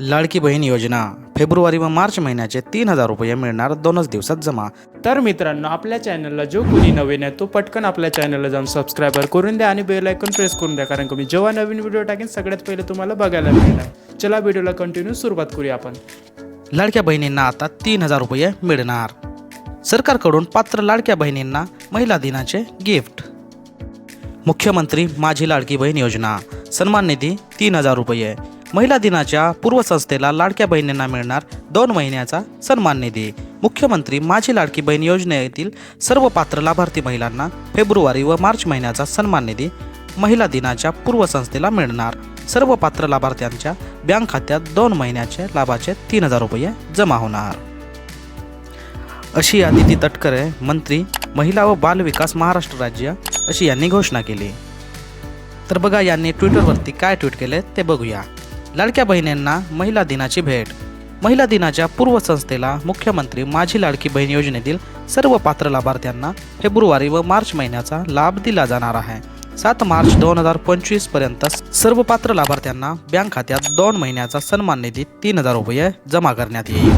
लाडकी बहीण योजना. फेब्रुवारी व मार्च महिन्याचे तीन हजार रुपये मिळणार दोनच दिवसात जमा. तर मित्रांनो आपल्या चॅनलला जो कोणी नवीन आहे तो पटकन आपल्या चॅनलला जाऊन सबस्क्राईबर करून द्या आणि बेल आयकॉन प्रेस करून द्या. कारण की मी जेव्हा नवीन व्हिडिओ टाकेन सगळ्यात पहिले तुम्हाला बघायला मिळणार. चला व्हिडिओला कंटिन्यू सुरुवात करूया आपण. लाडक्या बहिणींना आता तीन हजार रुपये मिळणार. सरकारकडून पात्र लाडक्या बहिणींना महिला दिनाचे गिफ्ट मुख्यमंत्री माझी लाडकी बहीण योजना. सन्मान निधी तीन हजार रुपये. महिला दिनाच्या पूर्वसंस्थेला लाडक्या बहिणींना मिळणार दोन महिन्याचा सन्मान निधी. मुख्यमंत्री माझी लाडकी बहीण योजनेतील सर्व पात्र लाभार्थी महिलांना फेब्रुवारी व मार्च महिन्याचा सन्मान निधी महिला दिनाच्या पूर्वसंस्थेला मिळणार. सर्व पात्र लाभार्थ्यांच्या बँक खात्यात दोन महिन्याचे लाभाचे तीन हजार रुपये जमा होणार. अशी आदिती तटकरे मंत्री महिला व बाल विकास महाराष्ट्र राज्य अशी यांनी घोषणा केली. तर बघा यांनी ट्विटरवरती काय ट्विट केले ते बघूया. लाडक्या बहिणींना महिला दिनाची भेट. महिला दिनाच्या पूर्वसंस्थेला मुख्यमंत्री माझी लाडकी बहीण योजनेतील सर्व पात्र लाभार्थ्यांना फेब्रुवारी व मार्च महिन्याचा लाभ दिला जाणार आहे. सात मार्च दोन हजार पंचवीसपर्यंत सर्व पात्र लाभार्थ्यांना बँक खात्यात दोन महिन्याचा सन्मान निधी तीन हजार रुपये जमा करण्यात येईल.